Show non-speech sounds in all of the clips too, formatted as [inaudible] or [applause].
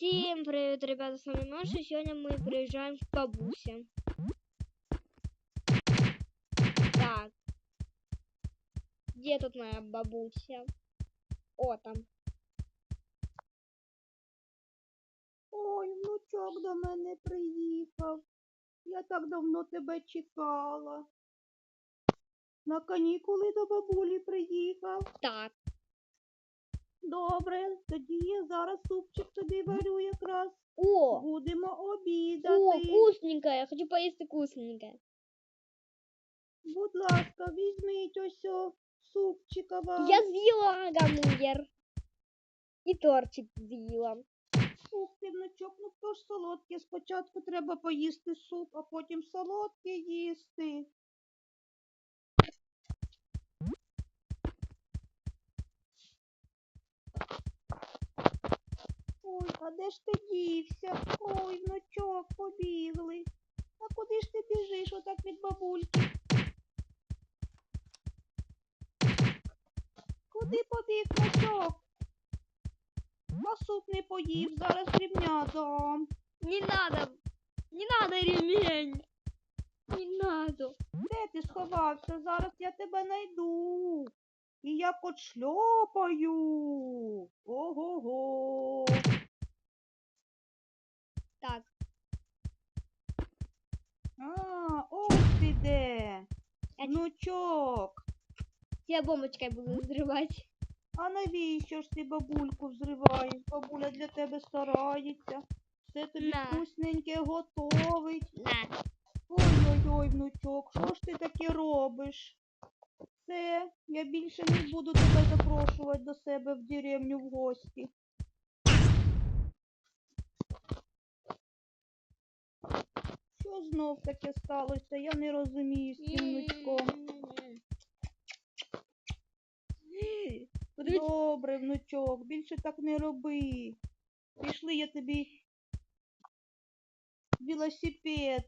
Всем привет, ребята, с вами Маша. Сегодня мы приезжаем к бабусе. Так. Где тут моя бабуся? О, там. Ой, внучок до мене приїхав. Я так давно тебе чекала. На канікули до бабулі приїхав. Так. Добре, тоді я зараз супчик тобі варю якраз. О, Будемо о, обідати. Я хочу поесть вкусненькое. Будь ласка, візьміть ось супчика вам. Я съела гамбургер. І тортик з'їла. Ух ти, внучок, ну хто ж солодке? Спочатку треба поїсти суп, а потім солодке їсти. Ой, а де ж ти дівся? Ой, внучок, побігли. А куди ж ти біжиш отак від бабульки? Куди побіг внучок? А суп не поїв, зараз рівня дам. Не надо. Не надо ремень. Не надо. Де ти сховався? Зараз я тебе найду. І я подшльопаю. Ого-го. Так. А, ось ти де. Внучок. Я бомбочкой буду взрывать. А навіщо ж ти бабульку взриваєш? Бабуля для тебе старається. Все тобі На. вкусненьке готовить. На. Ой-ой-ой, внучок, що ж ти таке робиш? Все, я більше не буду тебе запрошувати до себе в деревню в гості. Що знов таке сталося? Я не розумію. Подивіться. Добре, внучок, більше так не роби. Пішли, я тобі велосипед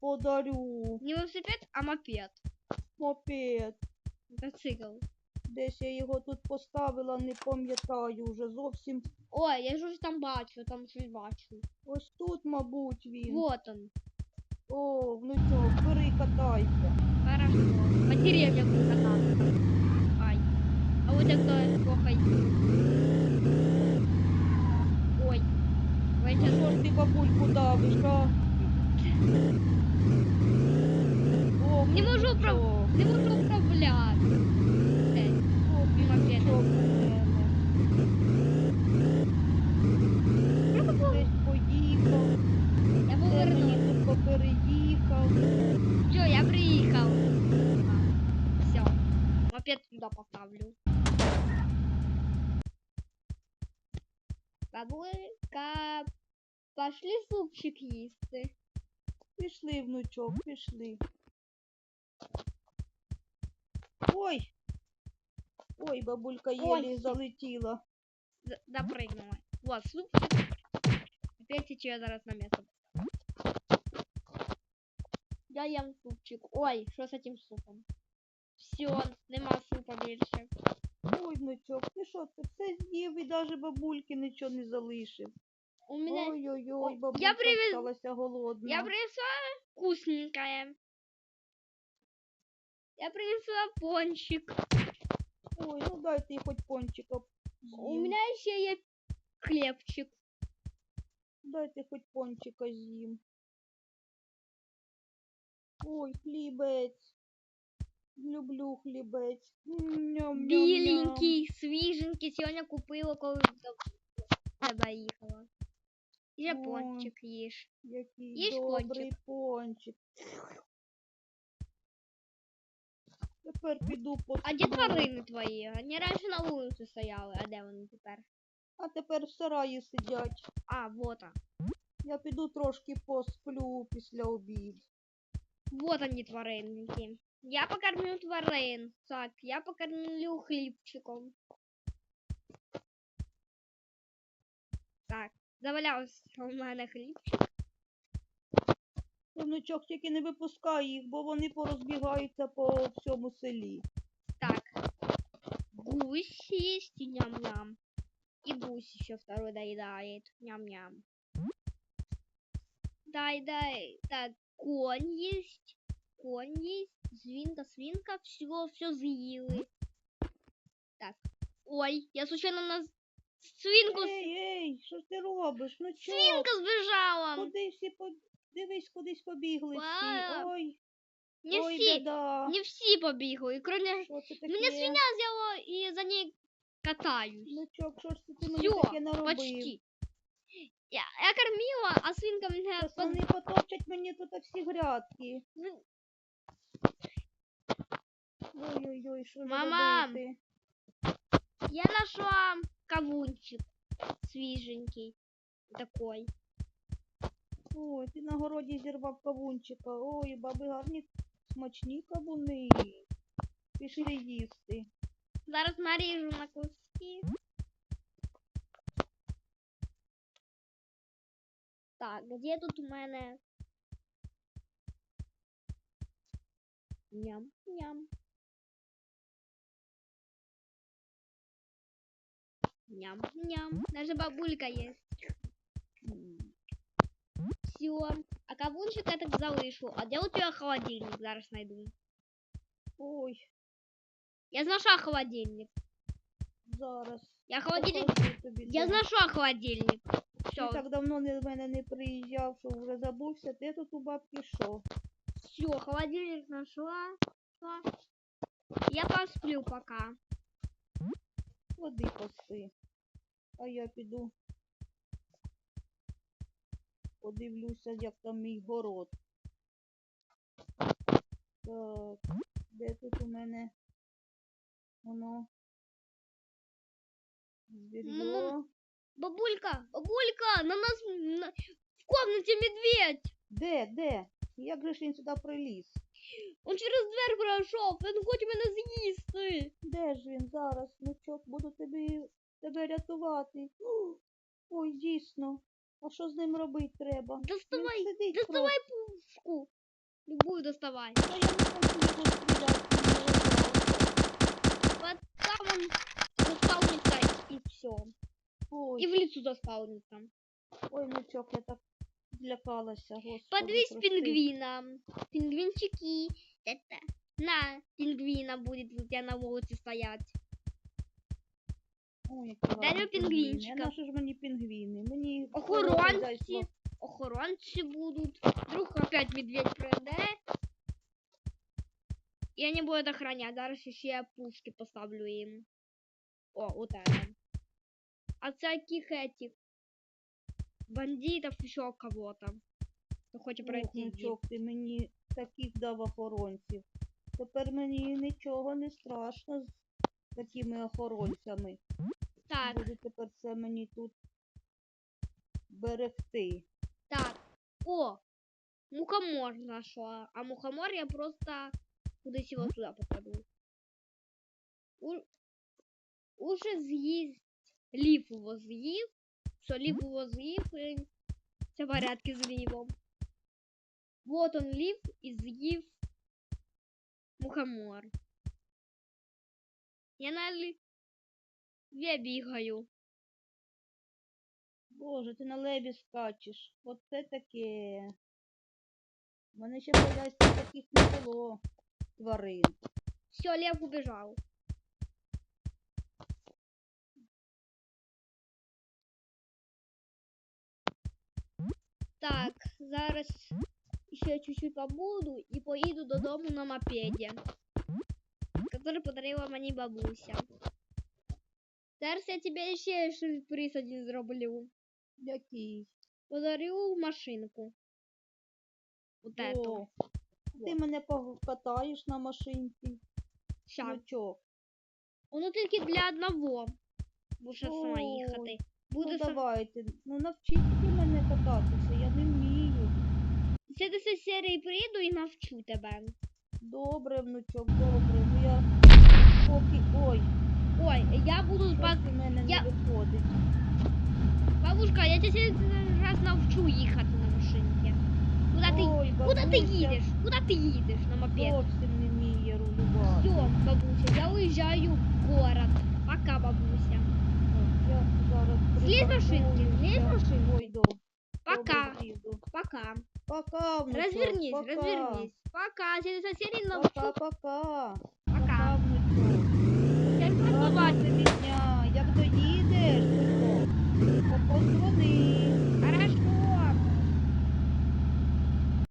подарю. Не велосипед, а мопед. Мопед. Мотоцикл. Десь я його тут поставила, не пам'ятаю вже зовсім. Ой, я щось там бачу, там щось бачу. Ось тут, мабуть, він. Вот он. О, внучок, бери, катайся. Хорошо. По деревьям буду кататься. Ай. А вот это плохо. Ой. Ой, А сейчас ж ти бабульку давиш, а? Ох, Не можу внучок, управ- не Мопед туда поставлю. Бабулька, пошли супчик їсти. Пішли, внучок, пішли. Ой! Ой, бабулька Ой. єлі залетіла. Д- Допрыгнула. Вот, супчик. Опять тече я зараз на место. Я ем супчик. Ой, что с этим супом? Все, нема супа більше. Ой, внучок, ти що, ти все з'їв і навіть бабульки нічого не залишив. У меня... Ой-ой-ой, О, я бабулька привез- сталася голодна. Я принесла вкусненькое. Я принесла пончик. Ой, ну дайте їй хоч пончика. У меня еще есть хлебчик. Дайте хоч пончика з'їм. Ой, хлібець. Люблю хлібець. Ням-ням-ням. Біленький, свіженький. Сьогодні купила, коли до тебе їхала. І пончик їж. Який Їж добрий пончик. Тепер піду по А де тварини твої? Вони раніше на вулиці стояли, а де вони тепер? А тепер в сараї сидять. А, вот. Я піду трошки посплю після обіду. Вот они тваринники. Я покормлю тварин. Так, я покормлю хлібчиком. Так, завалявся у мене хлібчик. Внучок тільки не випускай їх, бо вони порозбігаються по всьому селі. Так. Гусь есть, ням-ням. И гусь. еще второй доедает. Ням-ням. Дай, дай. Так, конь есть. Конь есть. Свинка, свинка. Все, все съели. Так. Ой, я случайно на свинку... Ей, ей, що ж ти робиш? Ну чо? Свинка сбежала. Куди всі по... Дивись, кудись побігли всі. Ой, Не ой, все, біда. не все побегли, кроме... Що це таке? Меня свинья взяла и за ней катаюсь. Внучок, що ж ти мені таке наробив? почти. Я, я кормила, а свинка меня... Зараз под- вони потопчать мені тут всі грядки. Ой-ой-ой, що Мама! робити? Я нашла кавунчик свеженький. Такой. Ой, ти на городі зірвав кавунчика. Ой, баби гарні смачні кавуни. Пішли їсти. Зараз нарежу на куски. Так, где тут у мене? Ням, ням. Ням, ням. Даже бабулька есть. Все. А кавунчик я так залишу. А где у тебя холодильник? Зараз найду. Ой, Я знайшла холодильник. зараз. Я холодильник. Я знайшла холодильник. Ти Все, так давно не, в мене не приїжджав, що вже забувся. Де тут у бабки що? Все, холодильник нашла. Я посплю пока. Води поспи. А я піду. Подивлюся, як там мій город. Так, де тут у мене воно? Звір'йо. Бабулька, бабулька, на нас на- в комнате медведь. Де, де? Як же ж він сюди приліз? Он через дверь пройшов, він хоче мене з'їсти. Де ж він зараз? Внучок, буду тобі, тебе рятувати. [gasps] Ой, дійсно. А що з ним робити треба? Доставай, сидить доставай пушку. Любую доставай. Та я не хочу його стріляти. Вот там он заспавнится и все. Ой, И в лицо заспавнится. ой, внучок, я так злякалася, господи. Подвись прости. пингвина. Пингвинчики. Это. На, пингвина будет у тебя на волосе стоять. Ой, які Дай гарні мені пінгвіни. пінгвінчика. А на що ж мені пінгвіни? Мені Охоронці. хазяйство. Охоронцы будут. Вдруг опять медведь пройдет. И они будут охранять. Зараз еще я пушки поставлю им. О, вот это. От всяких этих бандитов еще кого-то. Кто хочет пройти. здесь. внучок, ти мені таких дав охоронців. Тепер мені нічого не страшно з такими охоронцями. Так, Буде тепер це мені тут берегти. так. О, мухомор нашла. А мухомор я просто кудись его сюда покладу. У- Уже з'їсть. Лів его з'їв. Все, лів его з'їв. і Все в порядке з лівом. Вот он лів і з'їв мухомор. Я на ліві бігаю. Боже, ти на лебі скачеш. Оце таке. У мене ще хазяйстві таких не було тварин. Все, лев убежал. Так, зараз ще чуть-чуть побуду і поїду додому на мопеді, который подарила мені бабуся. Зараз я тебе ще сюрприз один зроблю. Який? Подарю машинку. Вот эту. Ти мене покатаєш на машинці. Ща. Внучок. Воно тільки для одного. Буде сама Ой, їхати. Буде Ну сам- давайте. Ну навчіть мене кататися. В следующей серії приїду і навчу тебе. Добре, внучок, добре. Ну я поки. Ой, Ой, я буду ба- мене я- не виходить. Бабушка, я тебе раз навчу їхати на машинці. Куда ти, Ой, куда ти їдеш? Куда ти їдеш на мопеді? Зовсім не вміє рулювати. Все, бабуся, я уезжаю в город. Пока, бабуся. Я зараз Злізь машинки, злізь машинки. Пока. Пока, внучок, Развернись, пока. развернись. Пока. Через соседей на Пока, пока. Пока. внучок. Я Гарного